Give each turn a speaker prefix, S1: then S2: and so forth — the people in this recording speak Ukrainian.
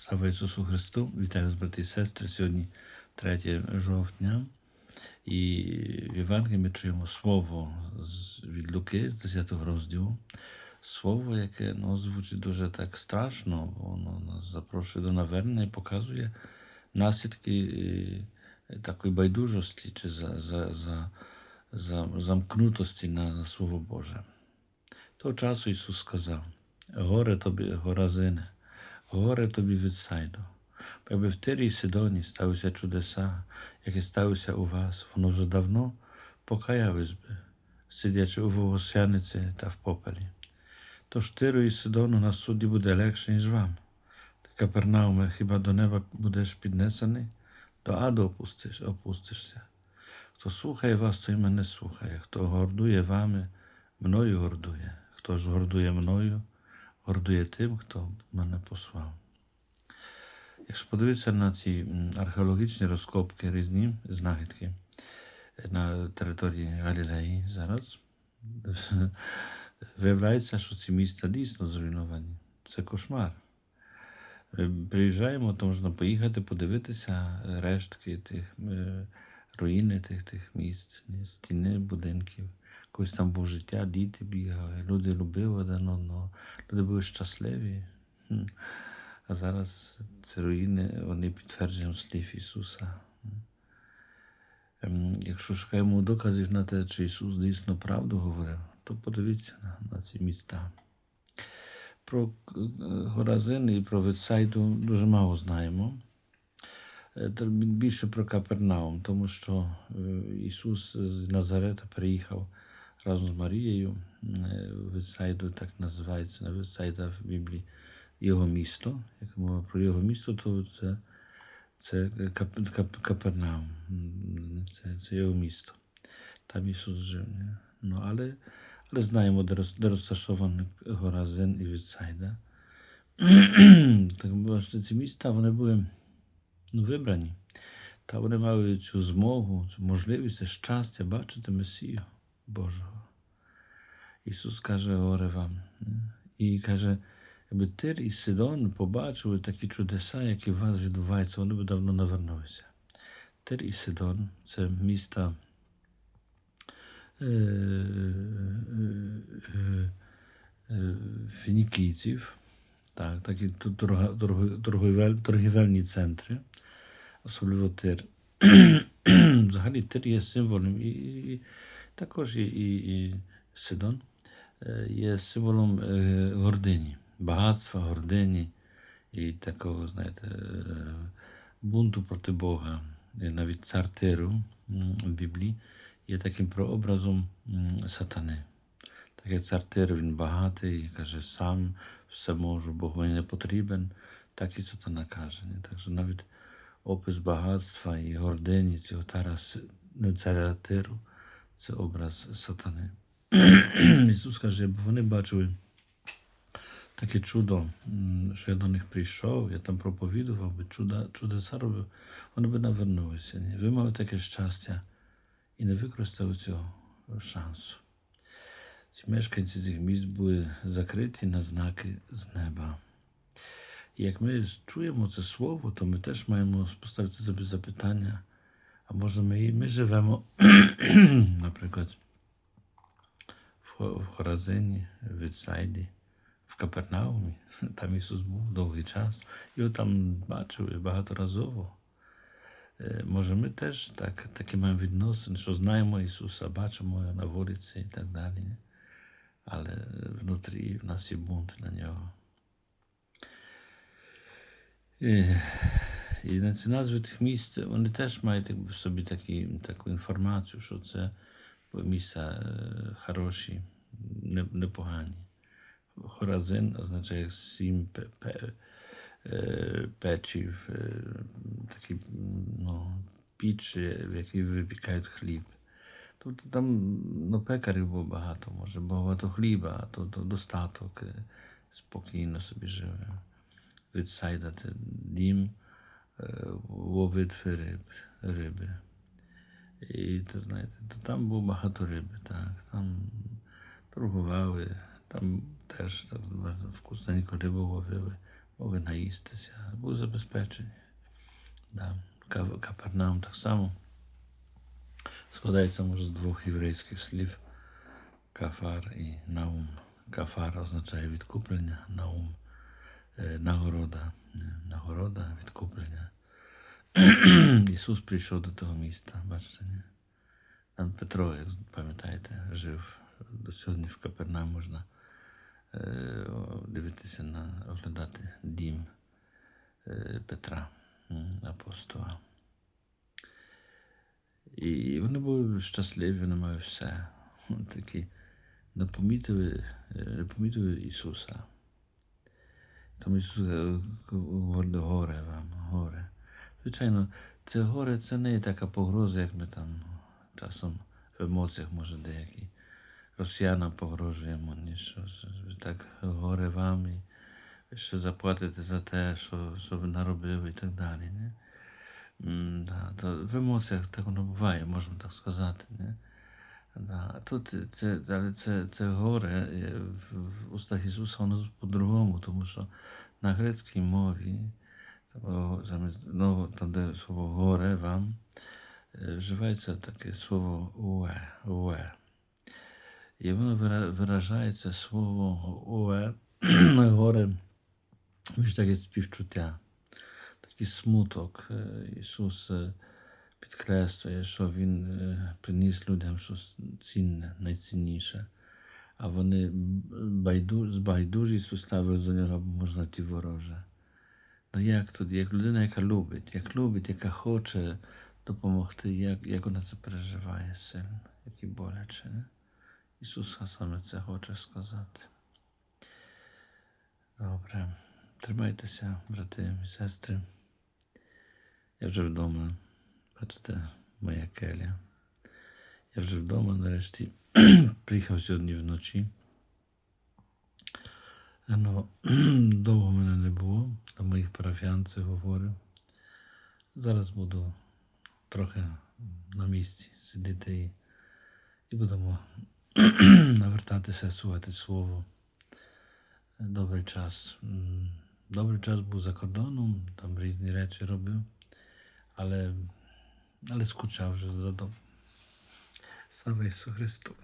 S1: Слава Ісусу Христу! Вітаю вас, брати і сестри. Сьогодні 3 жовтня. І в Євангелії ми чуємо слово від Луки з 10 розділу. Слово, яке ну, звучить дуже так страшно, бо воно нас запрошує до навернення і показує наслідки е, такої байдужості чи за, за, за, за, замкнутості на, на Слово Боже. Того часу Ісус сказав: Горе тобі, Горазине, горе тобі від Сайду. Якби в Тирі і Сидоні сталися чудеса, які сталися у вас, воно вже давно покаялись би, сидячи у волосяниці та в попелі. Тож Тиру і Сидону на суді буде легше, ніж вам. Ти, Капернауме, хіба до неба будеш піднесений, до аду опустиш, опустишся. Хто слухає вас, той мене слухає. Хто гордує вами, мною гордує. Хто ж гордує мною, гордує тим, хто мене послав. Якщо подивитися на ці археологічні розкопки, різні знахідки е, на території Галілеї зараз, виявляється, що ці міста дійсно зруйновані. Це кошмар. Е, Приїжджаємо, то можна поїхати, подивитися рештки тих е, руїни тих, тих ні, стіни будинків. Колись там було життя, діти бігали, люди любили один одного, люди були щасливі. А зараз ці руїни, вони підтверджують слів Ісуса. Ем, Якщо шукаємо доказів на те, чи Ісус дійсно правду говорив, то подивіться на, на ці міста. Про е, Горазин і про Витсайду дуже мало знаємо. Е, Більше про Капернаум, тому що е, Ісус з Назарета приїхав разом з Марією. Е, так називається на Витсайда в Біблії його місто. Як мова про його місто, то це, це Кап, Кап, Капернаум. Це, це його місто. Там Ісус жив. Ну, але, але знаємо, де, роз, де розташований Горазин і Вітсайда. так, бачите, ці міста вони були ну, вибрані. Та вони мали цю змогу, цю можливість, щастя бачити Месію Божого. Ісус каже, горе вам. І каже, якби Тир і Сидон побачили такі чудеса, які в вас відбуваються, вони б давно навернулися. Тир і Сидон це міста фінікійців, так, такі торгівельні центри, особливо Тир. Взагалі Тир є символом і, і також і, і, і Сидон е, є символом е, гордині, багатства, гордині і такого, знаєте, е, бунту проти Бога. І навіть цар Тиру в Біблії є таким прообразом сатани. Так як він багатий, каже, сам все можу, Бог мені не потрібен, так і сатана каже. Так що навіть опис багатства і гордині цього царя Тиру це образ сатани. Ісус каже, бо вони бачили таке чудо, що я до них прийшов, я там проповідував би, чуда, чудеса робив, вони би навернулися. Ні? Ви мали таке щастя і не використали цього шансу. Ці мешканці цих міст були закриті на знаки з неба. І як ми чуємо це слово, то ми теж маємо поставити собі запитання, а може ми, ми живемо, наприклад, в Хо- в Хоразині, в Вітсайді, в Капернаумі. Там Ісус був довгий час. Його там бачили багаторазово. Е, Може, ми теж так, такі маємо відносини, що знаємо Ісуса, бачимо його на вулиці і так далі. Але внутрі в нас є бунт на нього. І, і назви тих місць вони теж мають якби, собі такі, таку інформацію, що це місця е, хороші, непогані. Хоразин означає сім е, печів, е, такі ну, пічі, в які випікають хліб. Тобто там ну, пекарів було багато, може, багато хліба, то, то достаток, спокійно собі живе. Відсайдати дім, ловити риб, риби. І то знаєте, то там було багато риби, так. Там торгували, там теж так, вкусненько рибу ловили. могли наїстися, були забезпечені. Да. Капернаум так само складається може з двох єврейських слів кафар і наум. Кафар означає відкуплення, наум нагорода, е, нагорода, відкуплення. Ісус прийшов до того міста, бачите, ні? Там Петро, як пам'ятаєте, жив до сьогодні в Капернаум можна е, дивитися на оглядати дім е, Петра, апостола. І вони були щасливі, вони мали все. Такі не помітили, е, не помітили Ісуса. Тому Ісус е, говорить, горе вам, горе. Звичайно, це горе це не є така погроза, як ми там часом в емоціях, може, деякі. Росіянам погрожуємо, ні, що так горе вам і ще заплатите за те, що, що ви наробили і так далі. Не? М, Да, то в емоціях так воно буває, можна так сказати. Не? Да. Тут це, але це, це горе е, в, в устах Ісуса воно по-другому, тому що на грецькій мові, ну, там, де слово горе вам, е, вживається таке слово уе, уе. І воно виражається слово уе, горе, таке співчуття, такий смуток. Е, Ісус підкреслює, що Він е, приніс людям щось цінне, найцінніше. А вони байду, з байдужістю ставили за нього, можна ті вороже. Ну як тут, як людина, яка любить, як любить, яка хоче допомогти, як, як вона це переживає сильно, як і боляче. Не? Ісус саме це хоче сказати. Добре. Тримайтеся, брати і сестри. Я вже вдома. Бачите, моя келя. Я вже вдома нарешті. Приїхав сьогодні вночі. Ну, довго мене не було, до моїх парафіян це говорив. Зараз буду трохи на місці сидіти і, і будемо навертатися, слухати слово. Добрий час. Добрий час був за кордоном, там різні речі робив, але, але скучав вже за домом. Слава Ісусу Христу!